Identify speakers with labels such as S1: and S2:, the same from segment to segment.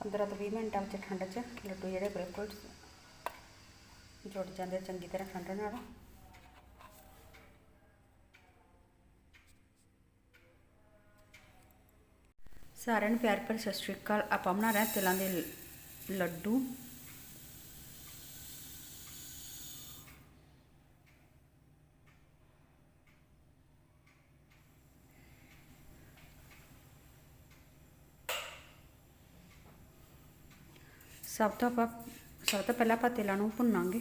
S1: 15 ਤੋਂ 20 ਮਿੰਟਾਂ ਵਿੱਚ ਠੰਡ 'ਚ ਲੱਡੂ ਜਿਹੜੇ ਬਿਲਕੁਲ ਜੁੜ ਜਾਂਦੇ ਚੰਗੀ ਤਰ੍ਹਾਂ ਠੰਡ ਨਾਲ। ਸਾਰਿਆਂ ਨੂੰ ਪਿਆਰ ਭਰੀ ਸਤਿ ਸ਼੍ਰੀ ਅਕਾਲ। ਆਪਾਂ ਬਣਾ ਰਹੇ ਹਾਂ ਤਿਲਾਂ ਦੇ ਲ- ਲੱਡੂ। ਸਭ ਤੋਂ ਆਪਾਂ, ਸਭ ਤੋਂ ਪਹਿਲਾਂ ਆਪਾਂ ਤਿਲਾਂ ਨੂੰ ਭੁੰਨਾਂਗੇ।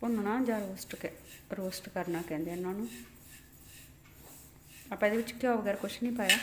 S1: ਭੁੰਨਣਾ ਜਾਂ ਰੋਸਟ ਰੋਸਟ ਕਰਨਾ ਕਹਿੰਦੇ ਇਹਨਾਂ ਨੂੰ। ਆਪਾਂ ਇਹਦੇ ਵਿੱਚ ਘਿਓ ਵਗੈਰਾ ਕੁਝ ਨਹੀਂ ਪਾਇਆ।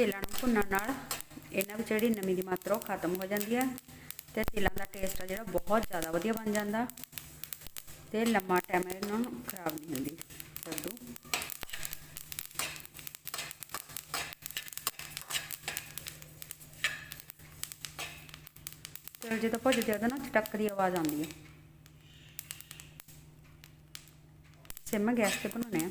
S1: ਤੇਲਾਂ ਨੂੰ ਭੁੰਨਣ ਨਾਲ ਇਹਨਾਂ ਵਿੱਚ ਜਿਹੜੀ ਨਮੀ ਦੀ ਮਾਤਰਾ ਉਹ ਖਤਮ ਹੋ ਜਾਂਦੀ ਹੈ ਤੇ ਤੇਲਾਂ ਦਾ ਟੇਸਟ ਆ ਜਿਹੜਾ ਬਹੁਤ ਜ਼ਿਆਦਾ ਵਧੀਆ ਬਣ ਜਾਂਦਾ ਤੇ ਲੰਮਾ ਟਾਈਮ ਇਹਨਾਂ ਨੂੰ ਖਰਾਬ ਨਹੀਂ ਹੁੰਦੀ। ਲੱਡੂ। ਤੇਲ ਜਦੋਂ ਭੁੱਜਦੇ ਉਹਦੇ ਨਾਲ ਚਟਕ ਦੀ ਆਵਾਜ਼ ਆਉਂਦੀ ਹੈ। ਸਿਮ ਗੈਸ ਤੇ ਬਣਾਉਣੇ ਆ।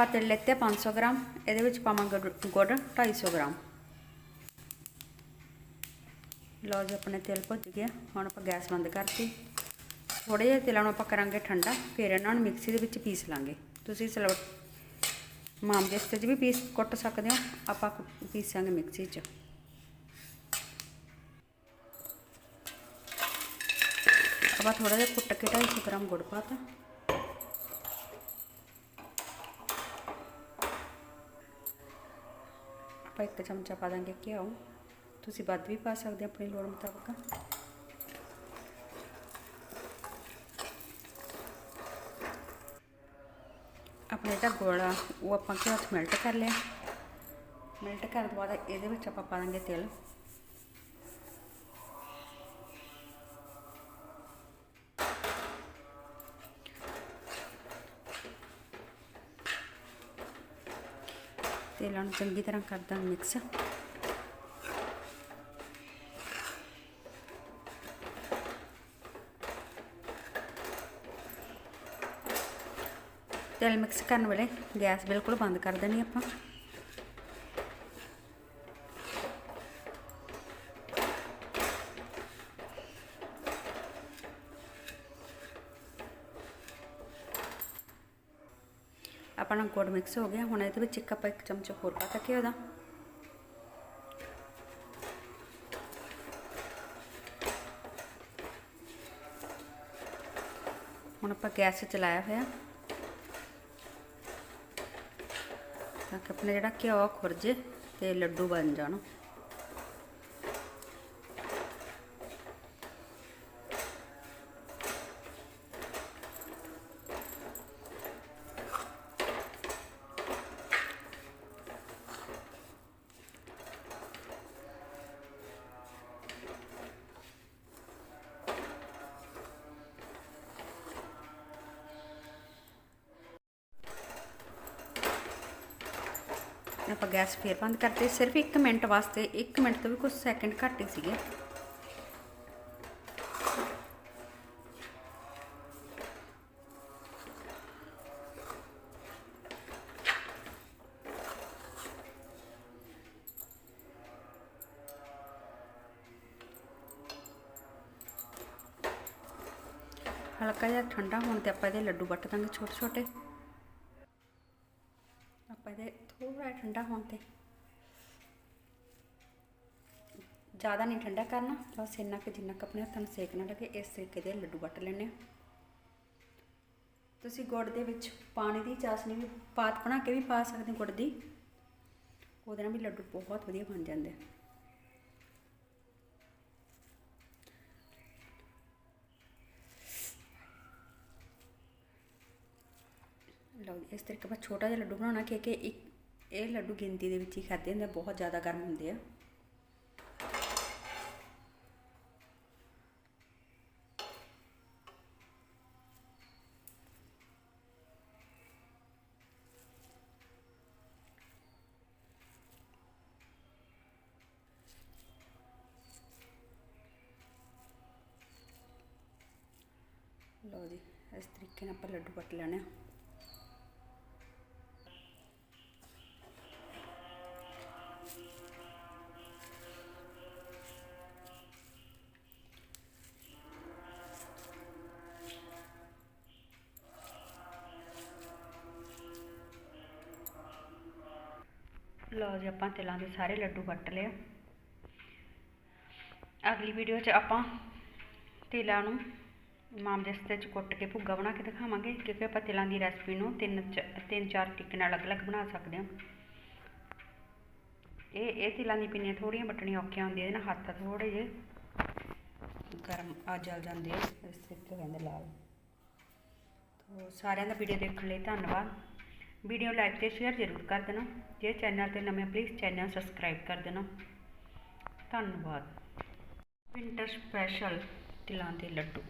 S1: ਆਪਾਂ ਤਿਲ ਲੈਤੇ 500 ਗ੍ਰਾਮ, ਇਹਦੇ ਵਿੱਚ ਪਾਵਾਂਗੇ ਗੁੜ- ਗੁੜ 250 ਗ੍ਰਾਮ। ਲਓ ਜੀ, ਆਪਣੇ ਤਿਲ ਭੁੱਜ ਗਿਆ। ਹੁਣ ਆਪਾਂ ਗੈਸ ਬੰਦ ਕਰਤੀ। ਥੋੜੇ ਜਿਹੇ ਤਿਲਾਂ ਨੂੰ ਆਪਾਂ ਕਰਾਂਗੇ ਠੰਡਾ, ਫਿਰ ਇਹਨਾਂ ਨੂੰ ਮਿਕਸੀ ਦੇ ਵਿੱਚ ਪੀਸ ਲਾਂਗੇ। ਤੁਸੀਂ ਸਲਵ ਮਾਮਜਸਤੇ 'ਚ ਵੀ ਪੀਸ, ਕੁੱਟ ਸਕਦੇ ਹੋ। ਆਪਾਂ ਪੀਸਾਂਗੇ ਮਿਕਸੀ 'ਚ। ਆਪਾਂ ਥੋੜਾ ਜਿਹਾ ਕੁੱਟ ਕੇ 250 ਗ੍ਰਾਮ ਗੁੜ ਪਾਤਾ ਆਪਾਂ ਇੱਕ ਚਮਚਾ ਪਾ ਦਾਂਗੇ ਘਿਓ। ਤੁਸੀਂ ਵੱਧ ਵੀ ਪਾ ਸਕਦੇ ਆਪਣੀ ਲੋੜ ਮੁਤਾਬਕ। ਆਪਣੇ ਜਿਹੜਾ ਗੁੜ ਆ ਉਹ ਆਪਾਂ ਘਿਓ 'ਚ ਮੈਲਟ ਕਰ ਲਿਆ। ਮੈਲਟ ਕਰਨ ਤੋਂ ਬਾਅਦ ਇਹਦੇ ਵਿੱਚ ਆਪਾਂ ਪਾ ਦਾਂਗੇ ਤਿਲ। ਤੇਲਾਂ ਨੂੰ ਚੰਗੀ ਤਰ੍ਹਾਂ ਕਰ ਦਾਂ ਮਿਕਸ। ਤੇਲ ਮਿਕਸ ਕਰਨ ਵੇਲੇ ਗੈਸ ਬਿਲਕੁਲ ਬੰਦ ਕਰ ਦੇਣੀ ਆਪਾਂ। ਆਪਣਾ ਗੁੜ ਮਿਕਸ ਹੋ ਗਿਆ, ਹੁਣ ਇਹਦੇ ਵਿੱਚ ਇੱਕ ਆਪਾਂ ਇੱਕ ਚਮਚ ਹੋਰ ਪਾ ਕੇ ਉਹਦਾ ਹੁਣ ਆਪਾਂ ਗੈਸ ਚਲਾਇਆ ਹੋਇਆ। ਤਾਂ ਕਿ ਆਪਣਾ ਜਿਹੜਾ ਘਿਓ ਖੁਰਜੇ ਤੇ ਲੱਡੂ ਬਣ ਜਾਣ। ਆਪਾਂ ਗੈਸ ਫੇਰ ਬੰਦ ਕਰਤੇ ਸਿਰਫ 1 ਮਿੰਟ ਵਾਸਤੇ 1 ਮਿੰਟ ਤੋਂ ਵੀ ਕੁਝ ਸੈਕਿੰਡ ਘੱਟ ਹੀ ਸੀਗੇ। ਹਲਕਾ ਜਿਹਾ ਠੰਡਾ ਹੋਣ ਤੇ ਆਪਾਂ ਇਹਦੇ ਲੱਡੂ ਵੱਟ ਦਾਂਗੇ ਛੋਟੇ ਛੋਟੇ ਆਪਾਂ ਇਹਦੇ ਥੋੜਾ ਜਿਹਾ ਠੰਡਾ ਹੋਣ ਤੇ। ਜ਼ਿਆਦਾ ਨਹੀਂ ਠੰਡਾ ਕਰਨਾ, ਬਸ ਇੰਨਾ ਕਿ ਜਿੰਨਾ ਕੁ ਆਪਣੇ ਹੱਥਾਂ ਨੂੰ ਸੇਕ ਨਾ ਲੱਗੇ, ਇਸ ਤਰੀਕੇ ਦੇ ਲੱਡੂ ਵੱਟ ਲੈਣੇ ਆ ਤੁਸੀਂ ਗੁੜ ਦੇ ਵਿੱਚ ਪਾਣੀ ਦੀ ਚਾਸ਼ਨੀ ਵੀ ਪਾਤ ਬਣਾ ਕੇ ਵੀ ਪਾ ਸਕਦੇ ਗੁੜ ਦੀ। ਉਹਦੇ ਨਾਲ ਵੀ ਲੱਡੂ ਬਹੁਤ ਵਧੀਆ ਬਣ ਜਾਂਦੇ ਆ। ਲਓ ਜੀ, ਇਸ ਤਰੀਕੇ ਨਾਲ ਛੋਟਾ ਜਿਹਾ ਲੱਡੂ ਬਣਾਉਣਾ ਕਿਉਂਕਿ ਇੱਕ ਇਹ ਲੱਡੂ ਗਿਣਤੀ ਦੇ ਵਿੱਚ ਹੀ ਖਾਦੇ ਹੁੰਦੇ ਬਹੁਤ ਜ਼ਿਆਦਾ ਗਰਮ ਹੁੰਦੇ ਆ। ਲਓ ਜੀ ਇਸ ਤਰੀਕੇ ਨਾਲ ਆਪਾਂ ਲੱਡੂ ਕੱਟ ਲੈਣੇ ਆ। ਲਓ ਜੀ, ਆਪਾਂ ਤਿਲਾਂ ਦੇ ਸਾਰੇ ਲੱਡੂ ਕੱਟ ਲਏ ਅਗਲੀ ਵੀਡੀਓ 'ਚ ਆਪਾਂ ਤਿਲਾਂ ਨੂੰ ਮਾਮਦਸਤੇ 'ਚ ਕੁੱਟ ਕੇ ਭੁੱਗਾ ਬਣਾ ਕੇ ਦਿਖਾਵਾਂਗੇ, ਕਿਉਂਕਿ ਆਪਾਂ ਤਿਲਾਂ ਦੀ ਰੈਸਪੀ ਨੂੰ ਤਿੰਨ ਤਿੰਨ ਚਾਰ ਤਰੀਕੇ ਨਾਲ ਅਲੱਗ-ਅਲੱਗ ਬਣਾ ਸਕਦੇ ਹਾਂ। ਇਹ ਇਹ ਤਿਲਾਂ ਦੀ ਪਿੰਨੀਆਂ ਥੋੜੀਆਂ ਵੱਟਣੀਆਂ ਔਖੀਆਂ ਹੁੰਦੀਆਂ, ਇਹਦੇ ਨਾਲ ਹੱਥ ਥੋੜੇ ਜਿਹੇ ਗਰਮ ਆ ਜਲ ਜਾਂਦੇ ਆ, ਇਸ ਤਰੀਕੇ ਹੋ ਲਾਲ ਤੋ ਸਾਰਿਆਂ ਦਾ ਵੀਡੀਓ ਦੇਖਣ ਲਈ ਧੰਨਵਾਦ। ਵੀਡੀਓ ਲਾਈਕ ਤੇ ਸ਼ੇਅਰ ਜ਼ਰੂਰ ਕਰ ਦੇਣਾ। ਜੇ ਚੈਨਲ ਤੇ ਨਵੇਂ ਪਲੀਜ਼ ਚੈਨਲ ਸਬਸਕ੍ਰਾਈਬ ਕਰ ਦੇਣਾ। ਧੰਨਵਾਦ। ਵਿੰਟਰ ਸਪੈਸ਼ਲ ਤਿਲਾਂ ਦੇ ਲੱਡੂ।